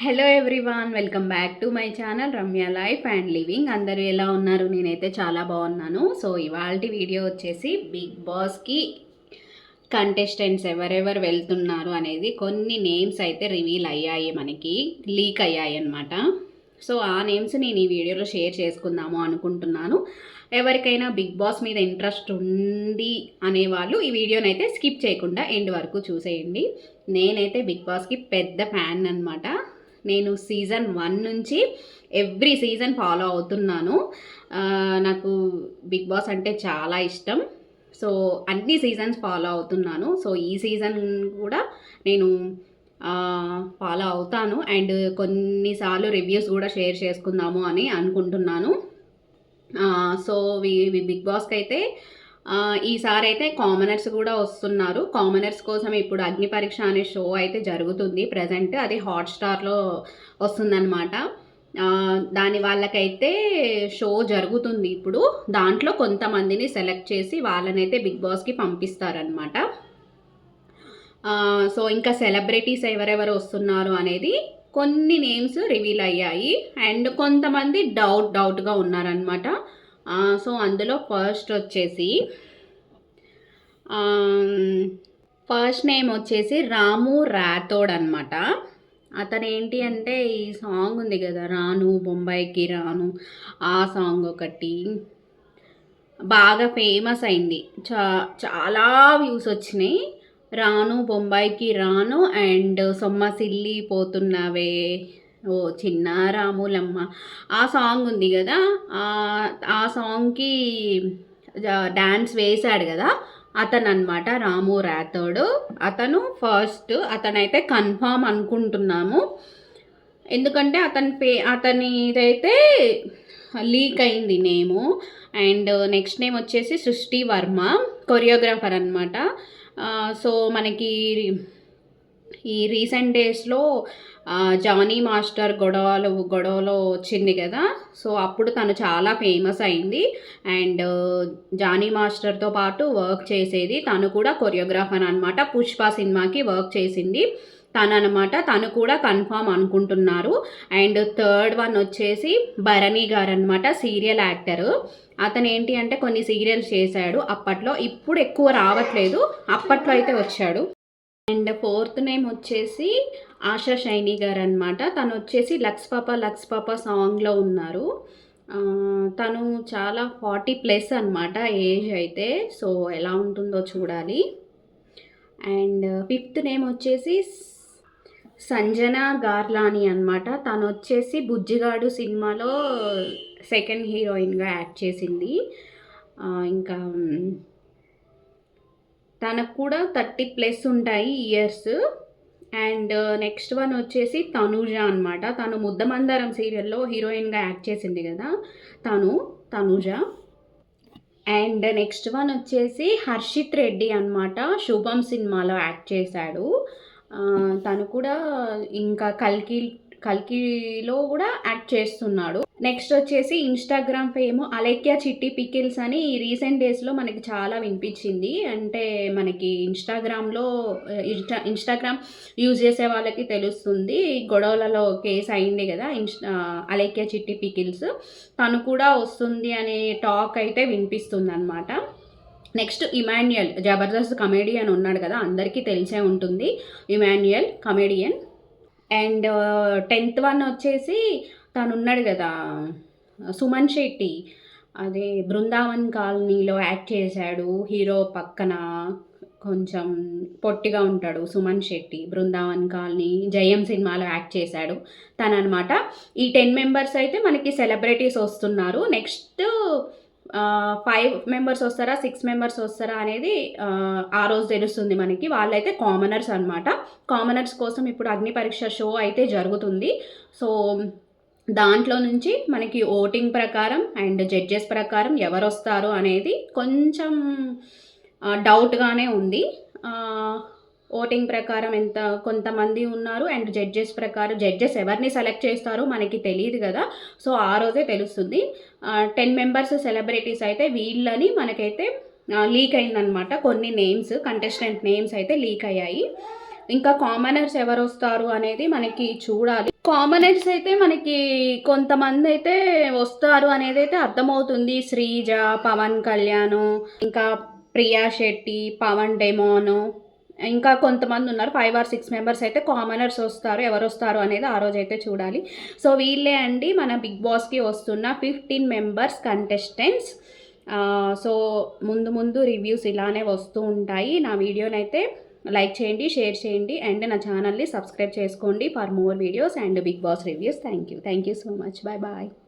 Hello everyone welcome back to my channel Ramya life and living అందరూ ఎలా ఉన్నారు? నేనైతే చాలా బాగున్నాను. సో ఇవాళ వీడియో వచ్చేసి బిగ్ బాస్కి కంటెస్టెంట్స్ ఎవరెవరు వెళ్తున్నారు అనేది కొన్ని నేమ్స్ అయితే రివీల్ అయ్యాయి మనకి లీక్ అయ్యాయి అనమాట సో ఆ నేమ్స్ నేను ఈ వీడియోలో షేర్ చేసుకుందాము అనుకుంటున్నాను. ఎవరికైనా బిగ్ బాస్ మీద ఇంట్రెస్ట్ ఉంది అనేవాళ్ళు ఈ వీడియోని అయితే స్కిప్ చేయకుండా ఎండ్ వరకు చూసేయండి. నేనైతే బిగ్ బాస్కి పెద్ద ఫ్యాన్ అనమాట నేను సీజన్ వన్ నుంచి ఎవ్రీ సీజన్ ఫాలో అవుతున్నాను. నాకు బిగ్ బాస్ అంటే చాలా ఇష్టం. సో అన్ని సీజన్స్ ఫాలో అవుతున్నాను. సో ఈ సీజన్ కూడా నేను ఫాలో అవుతాను. అండ్ కొన్నిసార్లు రివ్యూస్ కూడా షేర్ చేసుకుందాము అని అనుకుంటున్నాను. సో వి- బిగ్ బాస్కి అయితే ఈసారి అయితే కామనర్స్ కూడా వస్తున్నారు. కామనర్స్ కోసం ఇప్పుడు అగ్ని పరీక్ష అనే షో అయితే జరుగుతుంది ప్రజెంట్ అది హాట్స్టార్లో వస్తుందన్నమాట. దాని వాళ్ళకైతే షో జరుగుతుంది ఇప్పుడు. దాంట్లో కొంతమందిని సెలెక్ట్ చేసి వాళ్ళనైతే బిగ్ బాస్కి పంపిస్తారనమాట సో ఇంకా సెలబ్రిటీస్ ఎవరెవరు వస్తున్నారు అనేది కొన్ని నేమ్స్ రివీల్ అయ్యాయి. అండ్ కొంతమంది డౌట్ డౌట్గా ఉన్నారనమాట సో అందులో ఫస్ట్ వచ్చేసి ఫస్ట్ నేమ్ వచ్చేసి రాము రాథోడ్ అనమాట అతను ఏంటి అంటే ఈ సాంగ్ ఉంది కదా రాను బొంబాయికి రాను ఆ సాంగ్ ఒకటి. బాగా ఫేమస్ అయింది. చా చాలా వ్యూస్ వచ్చినాయి. రాను బొంబాయికి రాను అండ్ సొమ్మసిల్లి పోతున్నావే ఓ చిన్న రాములమ్మ ఆ సాంగ్ ఉంది కదా? ఆ- సాంగ్కి డ్యాన్స్ వేశాడు కదా? అతను అనమాట రాము రాథోడు. అతను ఫస్ట్ అతనైతే కన్ఫామ్ అనుకుంటున్నాము. ఎందుకంటే అతని పే అతనిదైతే లీక్ అయింది నేము. అండ్ నెక్స్ట్ నేమ్ వచ్చేసి సృష్టి వర్మ కొరియోగ్రాఫర్ అనమాట సో మనకి ఈ రీసెంట్ డేస్లో జానీ మాస్టర్ గొడవలు గొడవలో వచ్చింది కదా. సో అప్పుడు తను చాలా ఫేమస్ అయింది. అండ్ జానీ మాస్టర్తో పాటు వర్క్ చేసేది తను కూడా కొరియోగ్రాఫర్ అనమాట పుష్ప సినిమాకి వర్క్ చేసింది తను అనమాట తను కూడా కన్ఫామ్ అనుకుంటున్నారు. అండ్ థర్డ్ వన్ వచ్చేసి భరణి గారు అనమాట సీరియల్ యాక్టర్. అతను ఏంటి అంటే కొన్ని సీరియల్స్ చేశాడు అప్పట్లో. ఇప్పుడు ఎక్కువ రావట్లేదు. అప్పట్లో అయితే వచ్చాడు. అండ్ ఫోర్త్ నేమ్ వచ్చేసి ఆశా షైనీ గారు అనమాట తను వచ్చేసి లక్స్ పాప లక్స్ పాప సాంగ్లో ఉన్నారు. తను చాలా ఫార్టీ ప్లస్ అనమాట ఏజ్ అయితే. సో ఎలా ఉంటుందో చూడాలి. అండ్ ఫిఫ్త్ నేమ్ వచ్చేసి సంజన గార్లాని అనమాట తను వచ్చేసి బుజ్జిగాడు సినిమాలో సెకండ్ హీరోయిన్గా యాక్ట్ చేసింది. ఇంకా తనకు కూడా థర్టీ ప్లస్ ఉంటాయి years. And uh, next one వచ్చేసి తనూజ అనమాట తను ముద్దమందారం సీరియల్లో హీరోయిన్గా యాక్ట్ చేసింది కదా. తను తనుజ. అండ్ నెక్స్ట్ వన్ వచ్చేసి హర్షిత్ రెడ్డి అనమాట శుభం సినిమాలో యాక్ట్ చేశాడు. తను కూడా ఇంకా కల్కి కల్కిలో కూడా యాక్ట్ చేస్తున్నాడు. నెక్స్ట్ వచ్చేసి ఇన్స్టాగ్రామ్ ఫేమ్ అలెక్యా చిట్టి పికిల్స్ అని ఈ రీసెంట్ డేస్లో మనకి చాలా వినిపించింది. అంటే మనకి ఇన్స్టాగ్రామ్లో ఇన్స్టా ఇన్స్టాగ్రామ్ యూజ్ చేసే వాళ్ళకి తెలుస్తుంది. గొడవలలో కేసు అయింది కదా ఇన్స్టా అలెక్యా చిట్టి పికిల్స్ తను కూడా వస్తుంది అనే టాక్ అయితే వినిపిస్తుంది అనమాట నెక్స్ట్ ఇమాన్యుయల్ జబర్దస్త్ కమేడియన్ ఉన్నాడు కదా అందరికీ తెలిసే ఉంటుంది. Emmanuel comedian. And tenth one వచ్చేసి తను ఉన్నాడు కదా సుమన్ శెట్టి. అదే బృందావన్ కాలనీలో యాక్ట్ చేశాడు హీరో పక్కన కొంచెం పొట్టిగా ఉంటాడు సుమన్ శెట్టి. బృందావన్ కాలనీ జయం సినిమాలో యాక్ట్ చేశాడు తను అనమాట ఈ టెన్ మెంబర్స్ అయితే మనకి సెలబ్రిటీస్ వస్తున్నారు. నెక్స్ట్ ఫైవ్ మెంబర్స్ వస్తారా సిక్స్ మెంబర్స్ వస్తారా అనేది ఆ, రోజు తెలుస్తుంది మనకి. వాళ్ళైతే కామనర్స్ అనమాట కామనర్స్ కోసం ఇప్పుడు అగ్ని పరీక్ష షో అయితే జరుగుతుంది. సో దాంట్లో నుంచి మనకి ఓటింగ్ ప్రకారం అండ్ జడ్జెస్ ప్రకారం ఎవరు వస్తారు అనేది కొంచెం డౌట్గానే ఉంది. ఓటింగ్ ప్రకారం ఎంత కొంతమంది ఉన్నారు అండ్ జడ్జెస్ ప్రకారం జడ్జెస్ ఎవరిని సెలెక్ట్ చేస్తారో మనకి తెలియదు కదా. సో ఆ రోజే తెలుస్తుంది. టెన్ మెంబర్స్ సెలబ్రిటీస్ అయితే వీళ్ళని మనకైతే లీక్ అయిందనమాట. కొన్ని నేమ్స్ కంటెస్టెంట్ నేమ్స్ అయితే లీక్ అయ్యాయి. ఇంకా కామనర్స్ ఎవరు వస్తారు అనేది మనకి చూడాలి. కామనర్స్ అయితే మనకి కొంతమంది అయితే వస్తారు అనేది అయితే అర్థమవుతుంది. శ్రీజ పవన్ కళ్యాణ్ ఇంకా ప్రియా శెట్టి పవన్ డెమోను. ఇంకా కొంతమంది ఉన్నారు ఫైవ్ ఆర్ సిక్స్ మెంబర్స్ అయితే కామనర్స్ వస్తారు ఎవరు వస్తారు అనేది ఆ రోజు అయితే చూడాలి. సో వీళ్ళే అండి మన బిగ్ బాస్కి వస్తున్న ఫిఫ్టీన్ మెంబర్స్ కంటెస్టెంట్స్ సో ముందు ముందు రివ్యూస్ ఇలానే వస్తూ ఉంటాయి. నా వీడియోని అయితే లైక్ చేయండి షేర్ చేయండి అండ్ నా ఛానల్ని సబ్స్క్రైబ్ చేసుకోండి for more videos and Bigg Boss reviews thank you thank you so much bye bye